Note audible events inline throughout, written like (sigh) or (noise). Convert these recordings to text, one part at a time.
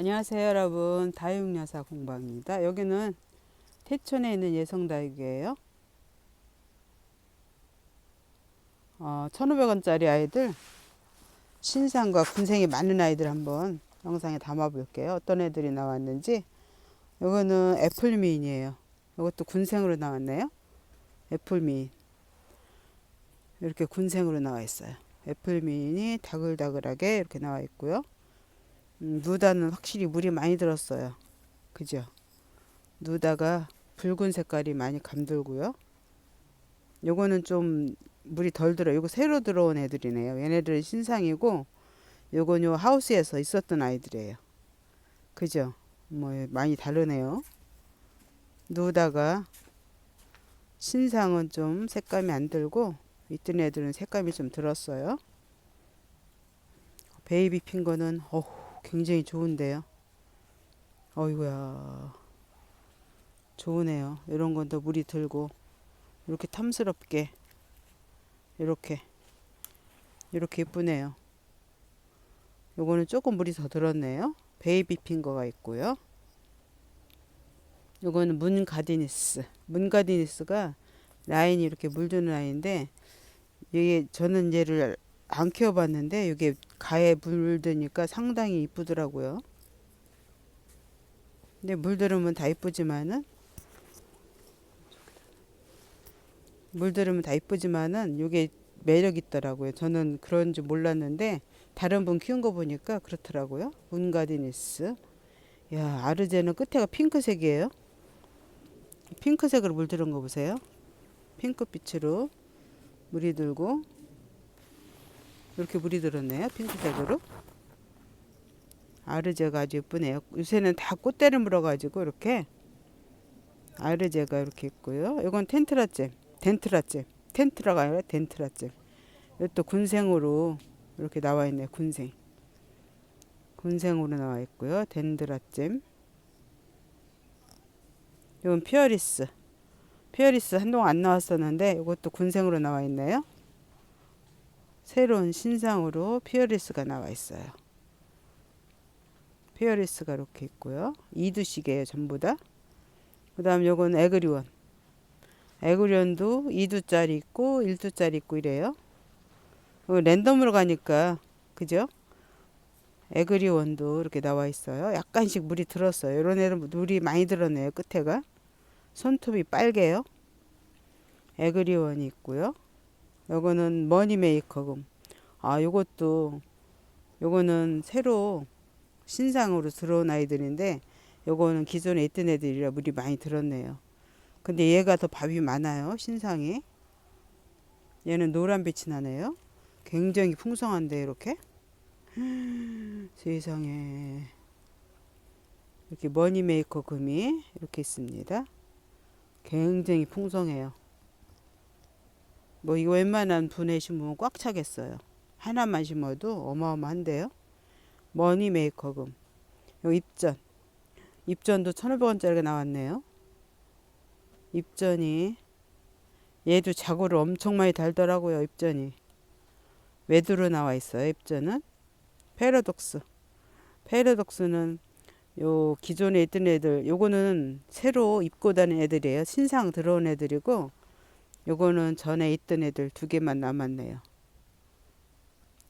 안녕하세요 여러분. 다육여사 공방입니다. 여기는 태촌에 있는 예성다육이에요. 어, 1500원짜리 아이들 신상과 군생이 많은 아이들 한번 영상에 담아 볼게요. 어떤 애들이 나왔는지. 이거는 애플미인이에요. 이것도 군생으로 나왔네요. 애플미인. 이렇게 군생으로 나와 있어요. 애플미인이 다글다글하게 이렇게 나와 있고요 음, 누다는 확실히 물이 많이 들었어요. 그죠? 누다가 붉은 색깔이 많이 감돌고요. 요거는 좀 물이 덜 들어. 요거 새로 들어온 애들이네요. 얘네들은 신상이고 요건 요 하우스에서 있었던 아이들이에요. 그죠? 뭐 많이 다르네요. 누다가 신상은 좀 색감이 안 들고 있던 애들은 색감이 좀 들었어요. 베이비 핀 거는 어후 굉장히 좋은데요. 어이구야. 좋으네요. 이런 건 더 물이 들고 이렇게 탐스럽게 이렇게 이렇게 예쁘네요. 요거는 조금 물이 더 들었네요. 베이비 핑거가 있고요. 요거는 문가디니스. 문가디니스가 라인이 이렇게 물드는 라인인데 이게 저는 얘를 안 키워봤는데 이게 가에 물드니까 상당히 이쁘더라고요. 근데 물들으면 다 이쁘지만은 물들으면 다 이쁘지만은 이게 매력 있더라고요. 저는 그런 줄 몰랐는데 다른 분 키운 거 보니까 그렇더라고요. 문가디니스. 야 아르제는 끝에가 핑크색이에요. 핑크색으로 물들은 거 보세요. 핑크빛으로 물이 들고 이렇게 물이 들었네요. 핑크색으로. 아르제가 아주 예쁘네요. 요새는 다 꽃대를 물어가지고 이렇게 아르제가 이렇게 있고요. 이건 텐트라잼, 덴트라잼, 텐트라가 아니라 덴트라잼. 이것도 군생으로 이렇게 나와 있네요. 군생. 군생으로 나와 있고요. 덴드라잼. 이건 피어리스. 피어리스 한동안 안 나왔었는데 이것도 군생으로 나와 있네요. 새로운 신상으로 피어리스가 나와 있어요. 피어리스가 이렇게 있고요. 이두씩이에요. 전부 다. 그 다음 요건 에그리원. 에그리원도 2두짜리 있고 1두짜리 있고 이래요. 랜덤으로 가니까 그죠? 에그리원도 이렇게 나와 있어요. 약간씩 물이 들었어요. 이런 애는 물이 많이 들었네요. 끝에가. 손톱이 빨개요. 에그리원이 있고요. 요거는 머니 메이커금. 아, 요것도 요거는 새로 신상으로 들어온 아이들인데 요거는 기존에 있던 애들이라 물이 많이 들었네요. 근데 얘가 더 밥이 많아요. 신상이. 얘는 노란빛이 나네요. 굉장히 풍성한데 이렇게. (gasps) 세상에. 이렇게 머니 메이커 금이 이렇게 있습니다. 굉장히 풍성해요. 뭐 이거 웬만한 분에 심으면 꽉 차겠어요. 하나만 심어도 어마어마한데요. 머니 메이커금. 요 입전. 입전도 1,500원짜리가 나왔네요. 입전이 얘도 자고를 엄청 많이 달더라고요. 입전이. 외두로 나와 있어요. 입전은. 페러독스. 페러독스는 요 기존에 있던 애들 요거는 새로 입고 다닌 애들이에요. 신상 들어온 애들이고 요거는 전에 있던 애들 두 개만 남았네요.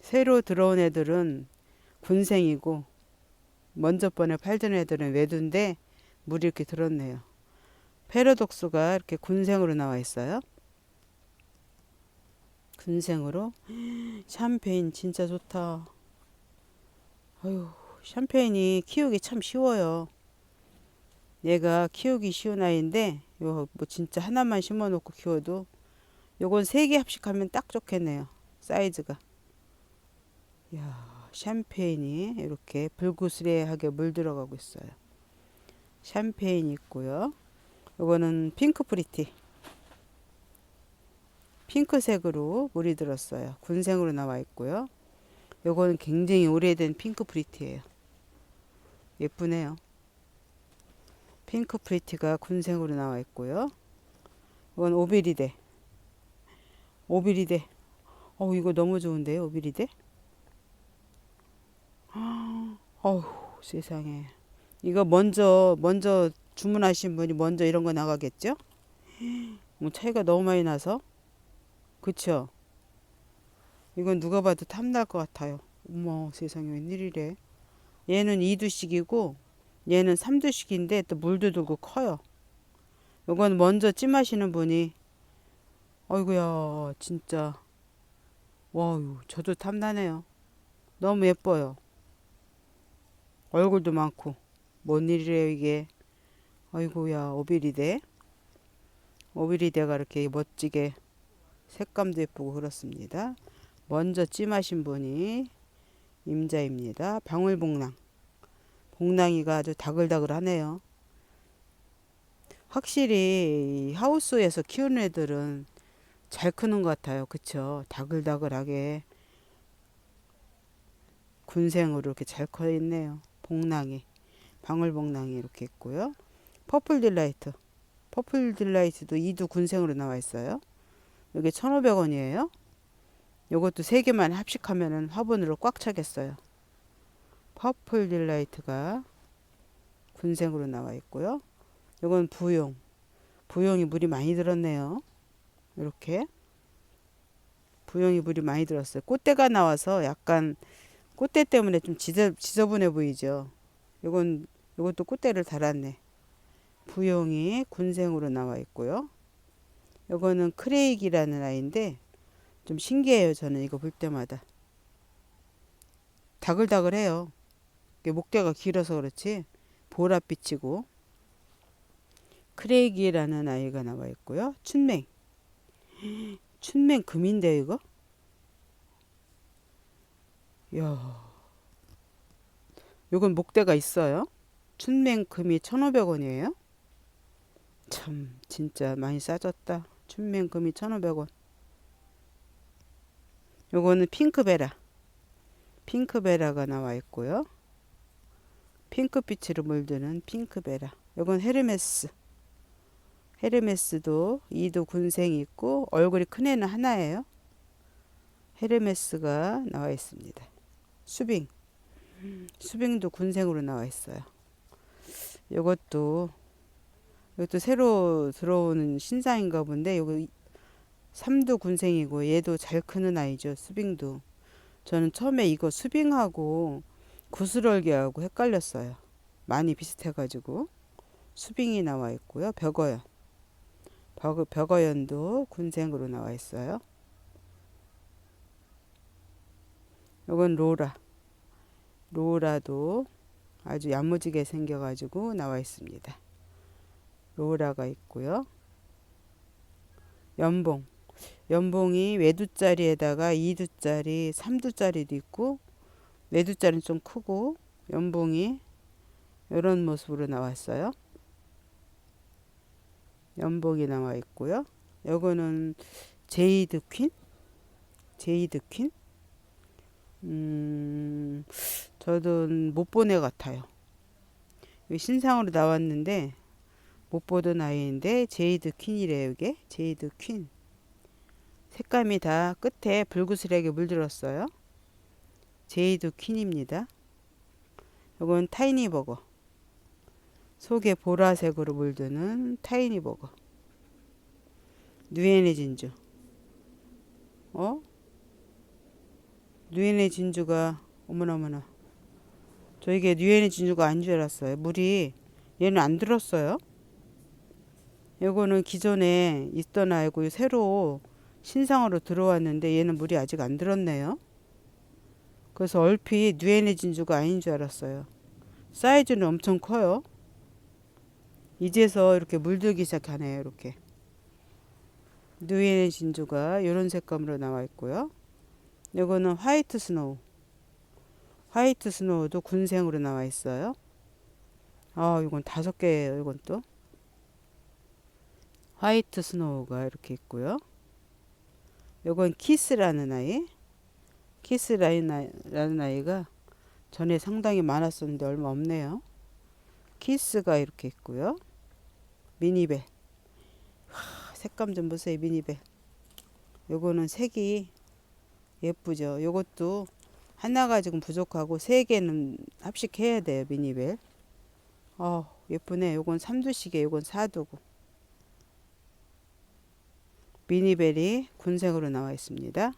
새로 들어온 애들은 군생이고 먼저 번에 팔던 애들은 외두인데 물이 이렇게 들었네요. 페러독스가 이렇게 군생으로 나와 있어요. 군생으로 샴페인 진짜 좋다. 아유 샴페인이 키우기 참 쉬워요. 얘가 키우기 쉬운 아이인데 요뭐 진짜 하나만 심어 놓고 키워도 요건 세 개 합식하면 딱 좋겠네요. 사이즈가. 야, 샴페인이 이렇게 불구스레하게 물 들어가고 있어요. 샴페인 있고요. 요거는 핑크 프리티. 핑크색으로 물이 들었어요. 군생으로 나와 있고요. 요거는 굉장히 오래된 핑크 프리티예요. 예쁘네요. 핑크 프리티가 군생으로 나와 있고요. 이건 오비리데. 오비리데. 어 이거 너무 좋은데요, 오비리데? 어우, 세상에. 이거 먼저 먼저 주문하신 분이 먼저 이런 거 나가겠죠? 뭐 차이가 너무 많이 나서 그쵸? 이건 누가 봐도 탐날 것 같아요. 어머 세상에 웬일이래. 얘는 2두씩이고 얘는 3두씩인데 또 물도 들고 커요. 요건 먼저 찜하시는 분이 어이구야 진짜 와우 저도 탐나네요. 너무 예뻐요. 얼굴도 많고 뭔 일이래요 이게. 아이고야 오비리대. 오비리대가 이렇게 멋지게 색감도 예쁘고 그렇습니다. 먼저 찜하신 분이 임자입니다. 방울복랑. 복랑이가 아주 다글다글하네요. 확실히 이 하우스에서 키우는 애들은 잘 크는 것 같아요. 그쵸? 다글다글하게 군생으로 이렇게 잘 커 있네요. 복랑이. 방울복랑이 이렇게 있고요. 퍼플 딜라이트. 퍼플 딜라이트도 2두 군생으로 나와 있어요. 이게 1,500원이에요. 요것도 세 개만 합식하면은 화분으로 꽉 차겠어요. 퍼플 딜라이트가 군생으로 나와 있고요. 요건 부용. 부용이 물이 많이 들었네요. 이렇게. 부용이 물이 많이 들었어요. 꽃대가 나와서 약간 꽃대 때문에 좀 지저, 지저분해 보이죠. 요건 요것도 꽃대를 달았네. 부용이 군생으로 나와 있고요. 요거는 크레이기라는 아이인데 좀 신기해요. 저는 이거 볼 때마다. 다글다글해요. 목대가 길어서 그렇지. 보랏빛이고 크레이기라는 아이가 나와 있고요. 춘맹. 춘맹 금인데 이거? 야. 요건 목대가 있어요. 춘맹 금이 1,500원이에요. 참 진짜 많이 싸졌다. 춘맹 금이 1,500원. 요거는 핑크베라. 핑크베라가 나와 있고요. 핑크빛으로 물드는 핑크베라. 요건 헤르메스. 헤르메스도 2도 군생이 있고 얼굴이 큰 애는 하나예요. 헤르메스가 나와 있습니다. 수빙. 수빙도 군생으로 나와 있어요. 요것도 이것도 새로 들어오는 신상인가 본데 요거 3두 군생이고 얘도 잘 크는 아이죠. 수빙도. 저는 처음에 이거 수빙하고 구슬얼개하고 헷갈렸어요. 많이 비슷해가지고 수빙이 나와 있고요. 벽어연. 벽, 벽어연도 군생으로 나와 있어요. 이건 로라. 로라도 아주 야무지게 생겨가지고 나와 있습니다. 로라가 있고요. 연봉. 연봉이 외두짜리에다가 2두짜리, 3두짜리도 있고 외두짜리는 좀 크고 연봉이 이런 모습으로 나왔어요. 연봉이 나와 있고요. 요거는 제이드 퀸? 제이드 퀸? 음, 저도 못 본 애 같아요. 신상으로 나왔는데 못 보던 아이인데 제이드 퀸이래요 이게 제이드 퀸 색감이 다 끝에 불구슬하게 물들었어요 제이드 퀸입니다. 이건 타이니 버거. 속에 보라색으로 물드는 타이니 버거. 누에네 진주. 어? 누에네 진주가 어머나 어머나. 저 이게 누에네 진주가 아닌 줄 알았어요. 물이 얘는 안 들었어요? 요거는 기존에 있던 아이고 새로 신상으로 들어왔는데 얘는 물이 아직 안 들었네요. 그래서 얼핏 뉴에네 진주가 아닌 줄 알았어요. 사이즈는 엄청 커요. 이제서 이렇게 물들기 시작하네요. 이렇게. 뉴에네 진주가 이런 색감으로 나와 있고요. 이거는 화이트 스노우. 화이트 스노우도 군생으로 나와 있어요. 아, 이건 다섯 개예요. 이건 또. 화이트 스노우가 이렇게 있고요. 요건 키스라는 아이. 키스라는 아이가 전에 상당히 많았었는데 얼마 없네요. 키스가 이렇게 있고요. 미니벨. 하, 색감 좀 보세요. 미니벨. 요거는 색이 예쁘죠. 요것도 하나가 지금 부족하고 세 개는 합식해야 돼요 미니벨 어 예쁘네 요건 3두시계 요건 4두고 미니벨이 군색으로 나와 있습니다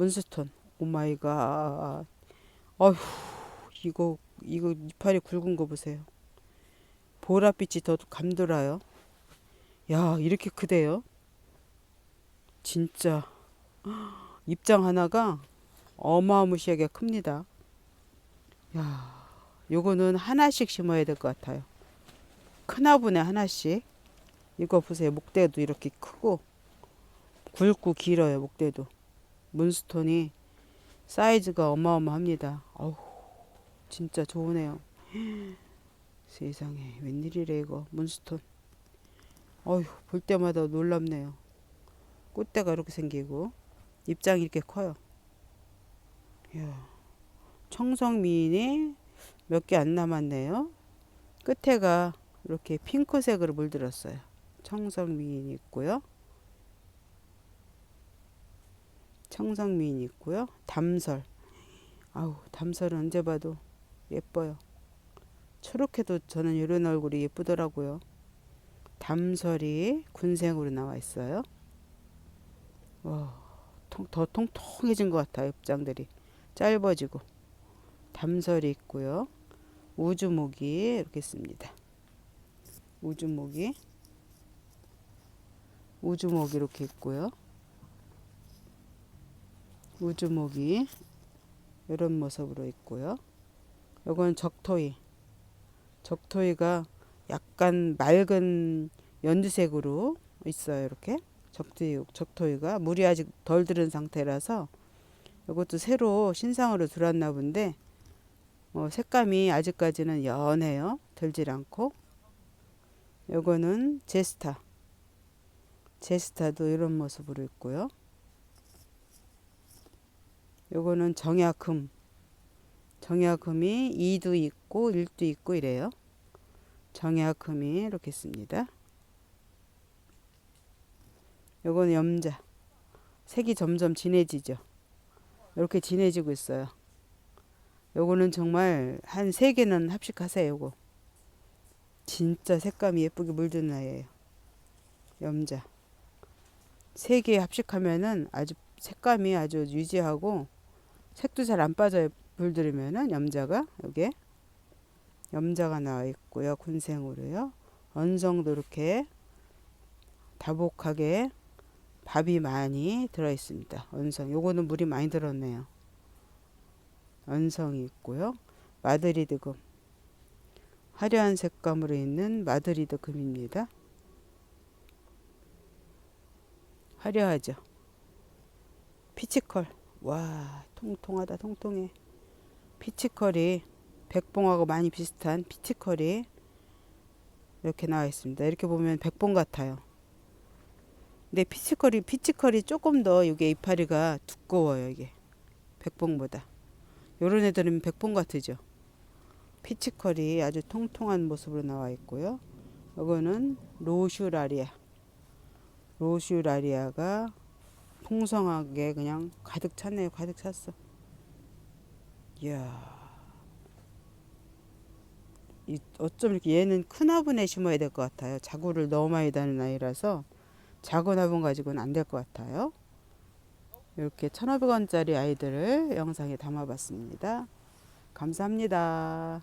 문스톤 오마이갓 어휴 이거 이거 이파리 굵은 거 보세요 보랏빛이 더 감돌아요 야 이렇게 크대요 진짜 입장 하나가 어마무시하게 큽니다. 야, 요거는 하나씩 심어야 될 것 같아요. 큰 화분에 하나씩. 이거 보세요. 목대도 이렇게 크고 굵고 길어요. 목대도. 문스톤이 사이즈가 어마어마합니다. 어우, 진짜 좋으네요. (gasps) 세상에 웬일이래 이거 문스톤. 어휴 볼 때마다 놀랍네요. 꽃대가 이렇게 생기고 입장이 이렇게 커요. 이야, 청성미인이 몇 개 안 남았네요. 끝에가 이렇게 핑크색으로 물들었어요. 청성미인이 있고요. 청성미인이 있고요. 담설. 아우, 담설은 언제 봐도 예뻐요. 초록해도 저는 이런 얼굴이 예쁘더라고요. 담설이 군생으로 나와 있어요. 와, 통, 더 통통해진 것 같아요. 입장들이. 짧아지고 담설이 있고요. 우주목이 이렇게 있습니다. 우주목이 우주목이 이렇게 있고요. 우주목이 이런 모습으로 있고요. 요건 적토이. 적토이가 약간 맑은 연두색으로 있어요. 이렇게 적토이, 적토이가 물이 아직 덜 들은 상태라서 이것도 새로 신상으로 들어왔나 본데 어, 색감이 아직까지는 연해요. 들질 않고 요거는 제스타 제스타도 이런 모습으로 있고요. 요거는 정약금 정약금이 2도 있고 1도 있고 이래요. 정약금이 이렇게 있습니다. 요거는 염자 색이 점점 진해지죠. 이렇게 진해지고 있어요. 요거는 정말 한 세 개는 합식하세요. 요거 진짜 색감이 예쁘게 물드는 아이예요. 염자 세 개 합식하면은 아주 색감이 아주 유지하고 색도 잘 안 빠져요. 물들이면은 염자가 여기에 염자가 나와 있고요. 군생으로요. 언성도 이렇게 다복하게 밥이 많이 들어 있습니다. 언성. 요거는 물이 많이 들었네요. 언성이 있고요. 마드리드 금. 화려한 색감으로 있는 마드리드 금입니다. 화려하죠. 피치컬. 와, 통통하다, 통통해. 피치컬이 백봉하고 많이 비슷한 피치컬이 이렇게 나와 있습니다. 이렇게 보면 백봉 같아요. 근데 피치컬이 피치컬이 조금 더 이게 이파리가 두꺼워요 이게 백봉보다 요런 애들은 백봉 같으죠 피치컬이 아주 통통한 모습으로 나와 있고요 이거는 로슈라리아 로슈라리아가 풍성하게 그냥 가득 찼네요 가득 찼어 이야 이 어쩜 이렇게 얘는 큰 화분에 심어야 될 것 같아요 자구를 너무 많이 다는 아이라서 작은 화분 가지고는 안 될 것 같아요. 이렇게 1,500원짜리 아이들을 영상에 담아봤습니다. 감사합니다.